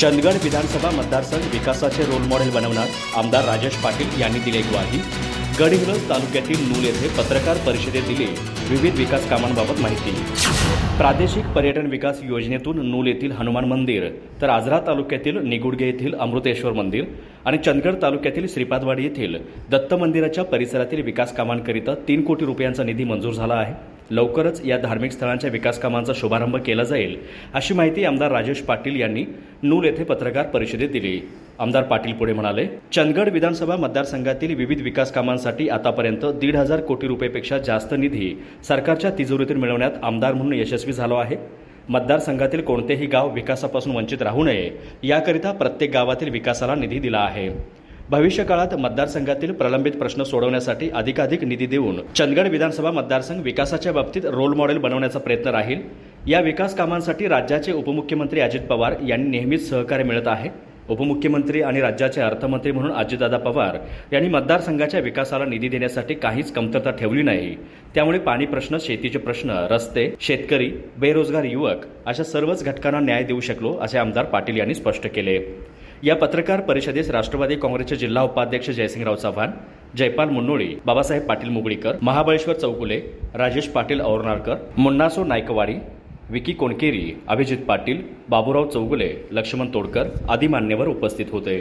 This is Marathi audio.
चंदगड विधानसभा मतदारसंघ विकासाचे रोल मॉडेल बनवणार आमदार राजेश पाटील यांनी दिले ग्वाही. गडहिंग्लज तालुक्यातील नूल येथे पत्रकार परिषदेत दिली विविध विकास कामांबाबत माहिती. प्रादेशिक पर्यटन विकास योजनेतून नूल येथील हनुमान मंदिर तर आजरा तालुक्यातील निगुडगे येथील अमृतेश्वर मंदिर आणि चंदगड तालुक्यातील श्रीपादवाडी येथील दत्त मंदिराच्या परिसरातील विकास कामांकरिता तीन कोटी रुपयांचा निधी मंजूर झाला आहे. लवकरच या धार्मिक स्थळांच्या विकासकामांचा शुभारंभ केला जाईल अशी माहिती आमदार राजेश पाटील यांनी नूल येथे पत्रकार परिषदेत दिली. आमदार पाटील पुढे म्हणाले चंदगड विधानसभा मतदारसंघातील विविध विकास कामांसाठी आतापर्यंत दीड हजार कोटी रुपयेपेक्षा जास्त निधी सरकारच्या तिजोरीतून मिळवण्यात आमदार म्हणून यशस्वी झालो आहे. मतदारसंघातील कोणतेही गाव विकासापासून वंचित राहू नये याकरिता प्रत्येक गावातील विकासाला निधी दिला आहे. भविष्यकाळात मतदारसंघातील प्रलंबित प्रश्न सोडवण्यासाठी अधिकाधिक निधी देऊन चंदगड विधानसभा मतदारसंघ विकासाच्या बाबतीत रोल मॉडेल बनवण्याचा प्रयत्न राहील. या विकास कामांसाठी राज्याचे उपमुख्यमंत्री अजित पवार यांनी नेहमीच सहकार्य मिळत आहे. उपमुख्यमंत्री आणि राज्याचे अर्थमंत्री म्हणून अजितदादा पवार यांनी मतदारसंघाच्या विकासाला निधी देण्यासाठी काहीच कमतरता ठेवली नाही. त्यामुळे पाणी प्रश्न शेतीचे प्रश्न रस्ते शेतकरी बेरोजगार युवक अशा सर्वच घटकांना न्याय देऊ शकलो असे आमदार पाटील यांनी स्पष्ट केले. या पत्रकार परिषदेस राष्ट्रवादी काँग्रेसचे जिल्हा उपाध्यक्ष जयसिंगराव चव्हाण जयपाल मुन्नोळी बाबासाहेब पाटील मुगळीकर महाबळेश्वर चौगुले राजेश पाटील औरणारकर मुन्नासो नायकवाडी विकी कोणकेरी अभिजित पाटील बाबूराव चौगुले लक्ष्मण तोडकर आदी मान्यवर उपस्थित होते.